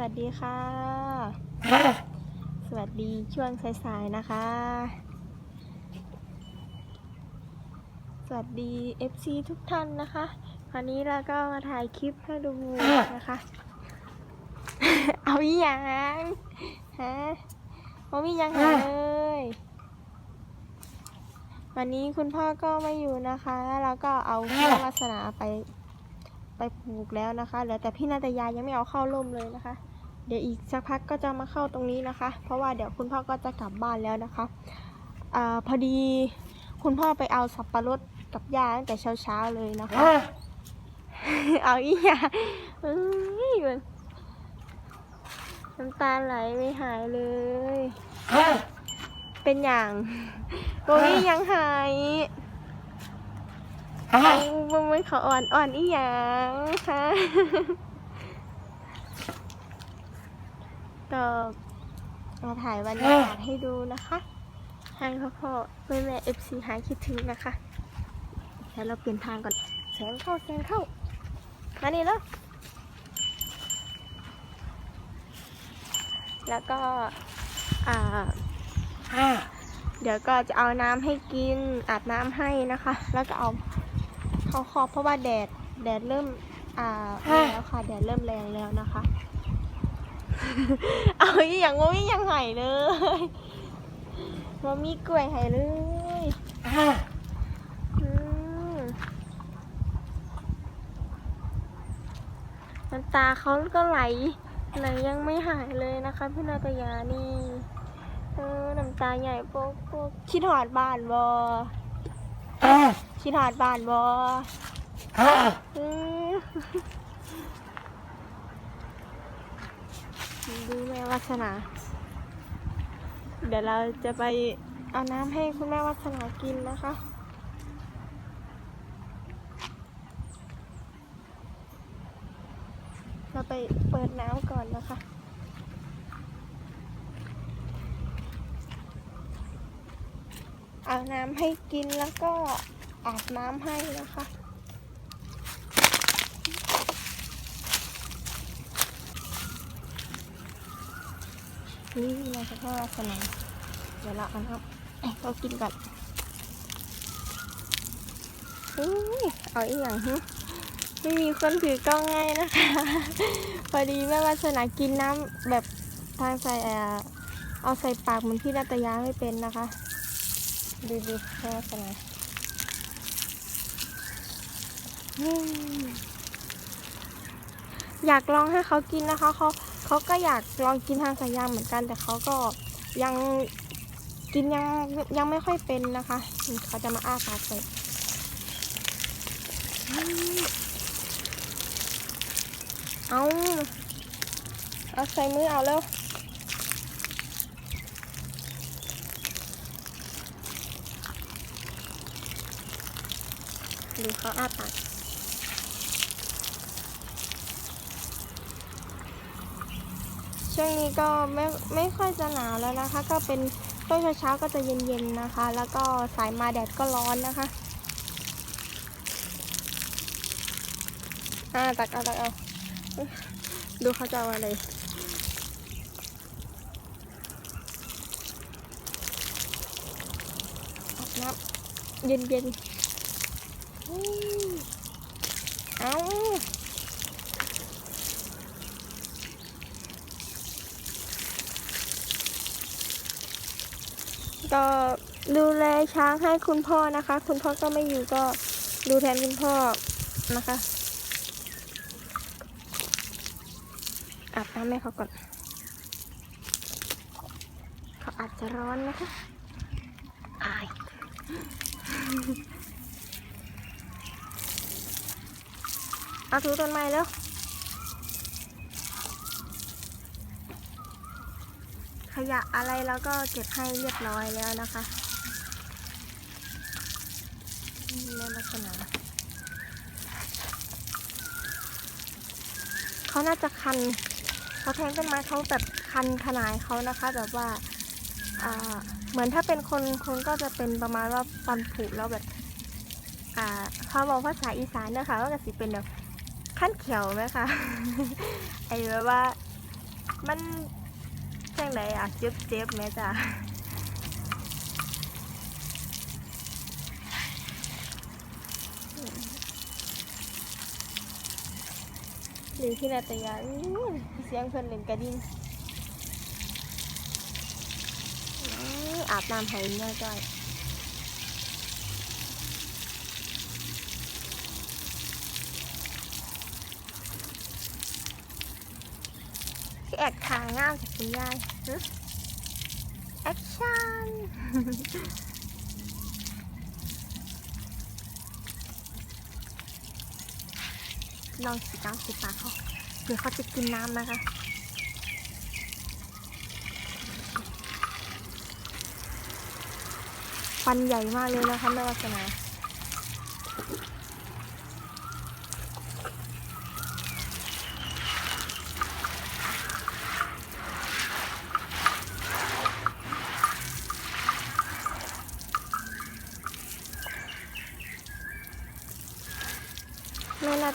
วัสดีค่ะ สวัสดีช่วงสายๆนะคะ สวัสดี FC ทุกท่านนะคะวันนี้เราก็มาถ่ายคลิปให้ดูนะคะ เอาอีหยังฮะเอาอีหยังหาเลยวันนี้คุณพ่อก็ไม่อยู่นะคะ แล้วก็เอาพี่วาสนาไป ไปปลูกแล้วนะคะเหลือแต่พี่นาตยายังไม่เอาเข้าร่มเลยนะคะ เดี๋ยวอีกสักพักก็จะมาเข้าตรงนี้นะคะ เพราะว่าเดี๋ยวคุณพ่อก็จะกลับบ้านแล้วนะคะอาพอดีคุณพ่อไปเอาสับปะรดกับยาตั้งแต่เช้าๆเลยนะคะ เอาอีหยาเอ้ยมันน้ำตาไหลไม่หายเลย เป็นอย่างโบวี่ยังหายเอา มึงมันเขาอ่อนอ่อนอีหยังคะก็มาถ่ายบรรยากาศให้ดูนะคะให้พ่อพ่อแม่แม่เอฟซีหายคิดถึงนะคะแล้วเราเปลี่ยนทางก่อนแสงเข้าแสงเข้ามานี่แล้วแล้วก็อ่าเดี๋ยวก็จะเอาน้ำให้กินอาบน้ำให้นะคะ แล้วก็เอา เข้าคอบเพราะว่าแดดแดดเริ่มอ่าแล้วค่ะ แดดเริ่มแรงแล้วนะคะ เอาอีหยังว่ามีหยังไห้เลยว่ามีกล้วยไห้เลยอืมน้ำตาเขาก็ไหลไหลยังไม่หายเลยนะคะพี่นาตยานี่เออน้ำตาใหญ่โป๊กโป๊กคิดหอดบ้านบอ คิดหอดบ้านบออืมดูแม่วัสนา เดี๋ยวเราจะไปเอาน้ำให้คุณแม่วัสนากินนะคะ เราไปเปิดน้ำก่อนนะคะเอาน้ำให้กินแล้วก็ อาบน้ำให้นะคะ นี่เราจะพ่อลักษณะเดี๋ยวเราเอาน้ำเขากินก่อนอุ้ยเอาอีกอย่างฮึไม่มีคนถือกล้องง่ายนะคะ พอดีแม่วาสนากินน้ำแบบทางใส่เออเอาใส่ปากเหมือนพี่นาตยาไม่เป็นนะคะ ดูดูแม่วาสนา อยากลองให้เขากินนะคะเขาเขาก็อยากลองกินทางสายยางเหมือนกัน แต่เขาก็ยังกินยังยังไม่ค่อยเป็นนะคะเขาจะมาอ้าปากใส่เอาเอาใส่มือเอาแล้วดูเขาอ้าปาก ช่วงนี้ก็ไม่ไม่ค่อยจะหนาวแล้วนะคะ ก็เป็นต้นเช้าๆก็จะเย็นๆนะคะ แล้วก็สายมาแดดก็ร้อนนะคะอ่าตักเอาตักเอาดูเขาจะเอาอะไรอาบน้ำเย็นๆเอา ก็ดูแลช้างให้คุณพ่อนะคะ คุณพ่อก็ไม่อยู่ก็ดูแทนคุณพ่อนะคะอาบน้ำให้เขาก่อนเขาอาจจะร้อนนะคะอายเอาถูต้นไม้แล้ว ยะอะไรแล้วก็เก็บให้เรียบร้อยแล้วนะคะนี่ในลักษณะเขาน่าจะคันเขาแทงต้นไม้เขาแบบคันขนายเขานะคะแบบว่าเหมือนถ้าเป็นคนคนก็จะเป็นประมาณว่าฟันผุแล้วแบบเขาบอกภาษาอีสานนะคะก็จะสิเป็นแบบขั้นเขียวไหมคะไอ้แบบว่ามัน จังไดอะเจ็บเจ็บแม่จ้ะหรือที่นาตยาเสียงเพิ่นเล่นกระดิ่งอื้ออาบน้ำให้แม่จ้อย แอคทา งามจากคุณยายแอคชั่นลองสิน้ำสิปากเขาเดี๋ยวเขาจะกินน้ำนะคะฟันใหญ่มากเลยนะคะแม่วัฒนา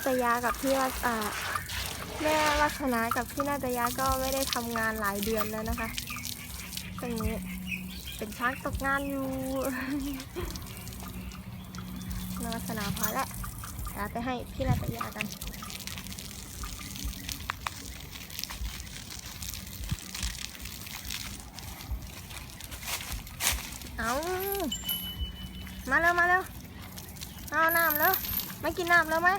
ตยากับพี่วัฒอ่าแม่วัฒนากับพี่นาตยาก็ไม่ได้ทำงานหลายเดือนแล้วนะคะ ตรงนี้เป็นช้างตกงานอยู่แม่วัฒนาพอแล้วเดี๋ยวไปให้พี่นาตยากันเอามาเร็วมาเร็วเอาน้ำเร็วไม่กินน้ำแล้วไหม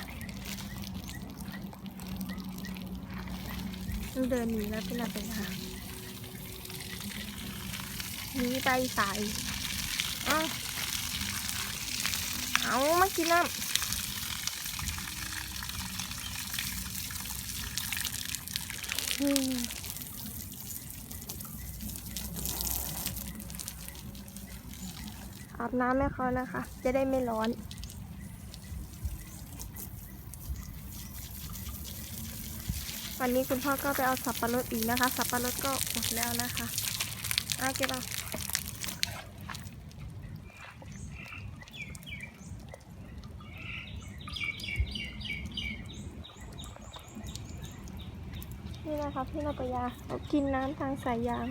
เดินหนีแล้วเป็นอะไรนะหนีไปใส่เอาเอามากินน้ำอาบน้ำให้เขานะคะ จะได้ไม่ร้อน วันนี้คุณพ่อก็ไปเอาสับปะรดอีกนะคะ สับปะรดก็หมดแล้วนะคะเอาเก็บเอานี่นะคะพี่นาตยาเขากินน้ำทางสายยาง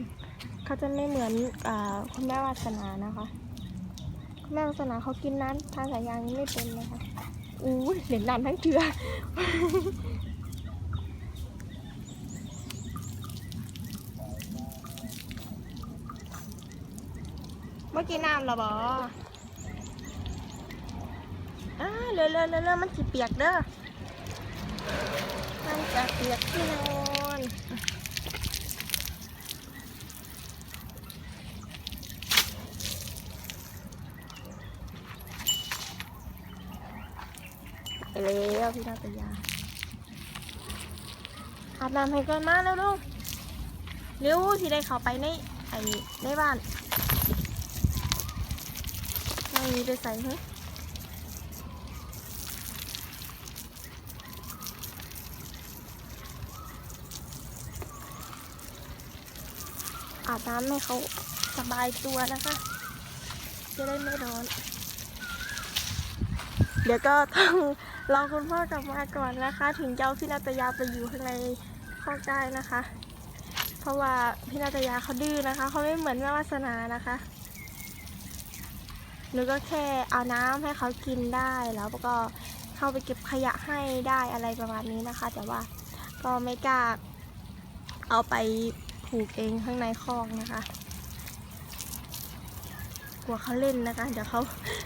เขาจะไม่เหมือนอคุณแม่วาสนานะคะคุณแม่วาสนาเขากินน้ำทางสายยางนี้ไม่เป็นนะคะอู้เหรียญน้ำทั้งเชือ เมื่อกี้น้ำหรอบออ่าเร็วเร็วเร็วเร็วมันสิเปียกเด้อ มันจะเปียกที่นอนไปแล้วพี่นาตยาอาบน้ำให้ก่อนมาแล้วลูกเร็วที่ได้เข้าไปในไอ้ในบ้าน ไม่มีไปใส่ฮึอาบน้ำให้เขาสบายตัวนะคะ จะได้ไม่ร้อน เดี๋ยวก็ต้องรอคุณพ่อกลับมาก่อนนะคะ ถึงเจะเอาพี่นาตยาไปอยู่ข้างในข้อกได้นะคะ เพราะว่าพี่นาตยาเขาดื้อนะคะ เขาไม่เหมือนแม่วาสนานะคะ หนูก็แค่เอาน้ำให้เขากินได้แล้วก็เข้าไปเก็บขยะให้ได้อะไรประมาณนี้นะคะ แต่ว่าก็ไม่กล้าเอาไปผูกเองข้างในคลอกนะคะ กลัวเขาเล่นนะคะ เดี๋ยวเขา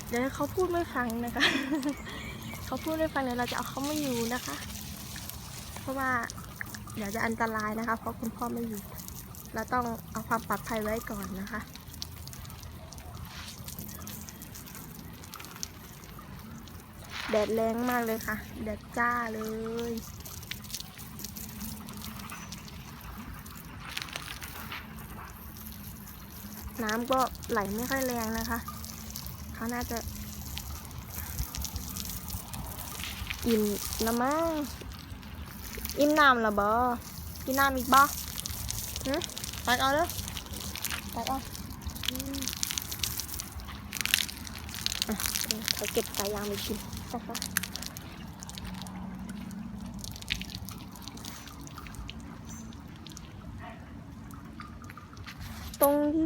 เดี๋ยวเขาพูดไม่ฟังนะคะ เขาพูดไม่ฟังเดี๋ยวเราจะเอาเขาไม่อยู่นะคะ เพราะว่าเดี๋ยวจะอันตรายนะคะ เพราะคุณพ่อไม่อยู่ เราต้องเอาความปลอดภัยไว้ก่อนนะคะ แดดแรงมากเลยค่ะ แดดจ้าเลย น้ำก็ไหลไม่ค่อยแรงนะคะ เขาน่าจะอิ่มละมั้งอิ่มน้ำละบอกินน้ำอีกบอฮึตักเอาเลยตักเอาอะเขาเก็บสายยางไปกิน นะคะ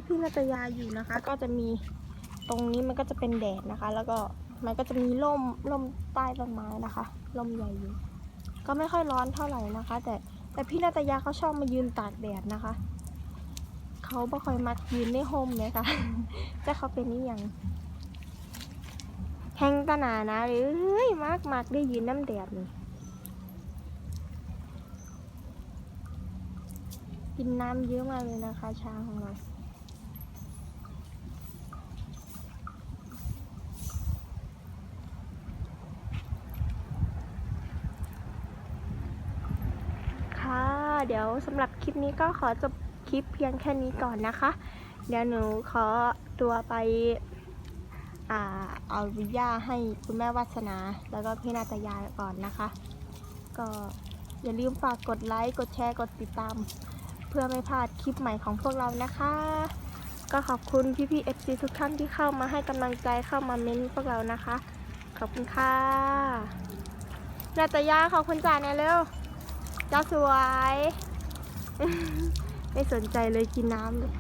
พี่นาตยาอยู่นะคะ ก็จะมีตรงนี้มันก็จะเป็นแดดนะคะ แล้วก็มันก็จะมีร่มร่มใต้ต้นไม้นะคะร่มใหญ่อยู่ ก็ไม่ค่อยร้อนเท่าไหร่นะคะ แต่แต่พี่นาตยาเขาชอบมายืนตากแดดนะคะเขาไม่ค่อยมักยืนในโฮมเลยค่ะแต่เขาเป็นนี่อย่าง แห้งตาหนานะเอ้ยมากมากได้ยืนน้ำแดดนี่กินน้ำเยอะมากเลยนะคะช้างของเราค่ะเดี๋ยวสำหรับคลิปนี้ก็ขอจบคลิปเพียงแค่นี้ก่อนนะคะ เดี๋ยวหนูขอตัวไป เอาวิยาให้คุณแม่วัสนา แล้วก็พี่นาตยาก่อนนะคะ ก็อย่าลืมฝากกดไลค์ กดแชร์ กดติดตาม เพื่อไม่พลาดคลิปใหม่ของพวกเรานะคะ ก็ขอบคุณพี่พี่เอฟซีทุกท่านที่เข้ามาให้กำลังใจเข้ามาเม้นพวกเรานะคะ ขอบคุณค่ะนาตยาขอบคุณจ่าเนี่ยเร็วจ้าสวย ไม่สนใจเลยกินน้ำเลย